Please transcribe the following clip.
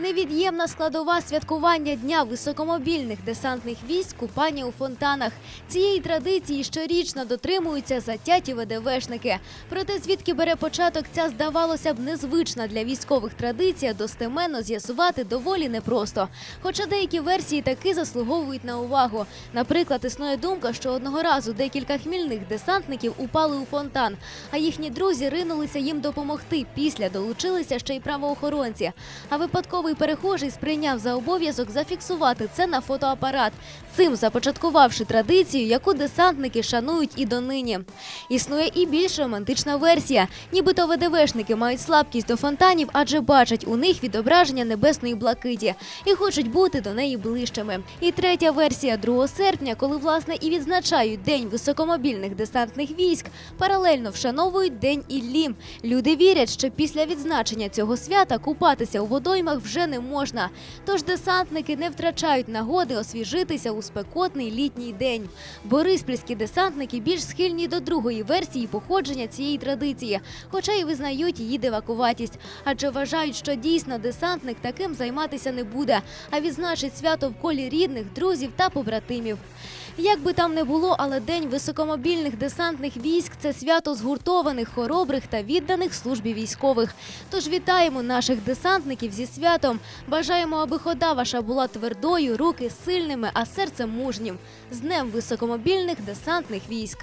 Невід'ємна складова святкування дня високомобільних десантних військ купання у фонтанах. Цієї традиції щорічно дотримуються затяті ВДВшники. Проте звідки бере початок ця здавалося б незвична для військових традиція, достеменно з'ясувати доволі непросто. Хоча деякі версії таки заслуговують на увагу. Наприклад, існує думка, що одного разу декілька хмільних десантників упали у фонтан, а їхні друзі ринулися їм допомогти. Після долучилися ще й правоохоронці. А випадковий перехожий сприйняв за обов'язок зафіксувати це на фотоапарат, цим започаткувавши традицію, яку десантники шанують і донині. Існує і більш романтична версія. Нібито ВДВшники мають слабкість до фонтанів, адже бачать у них відображення небесної блакиті і хочуть бути до неї ближчими. І третя версія 2 серпня, коли власне і відзначають День високомобільних десантних військ, паралельно вшановують День Іллі. Люди вірять, що після відзначення цього свята купатися у водоймах вже не можна. Тож десантники не втрачають нагоди освіжитися у спекотний літній день. Бориспільські десантники більш схильні до другої версії походження цієї традиції, хоча й визнають її дивакуватість, адже вважають, що дійсно десантник таким займатися не буде, а відзначить свято в колі рідних, друзів та побратимів. Як би там не було, але День високомобільних десантних військ це свято згуртованих, хоробрих та відданих службі військових. Тож вітаємо наших десантників зі святом. Бажаємо, аби хода ваша була твердою, руки сильними, а серце мужнім. З Днем високомобільних десантних військ.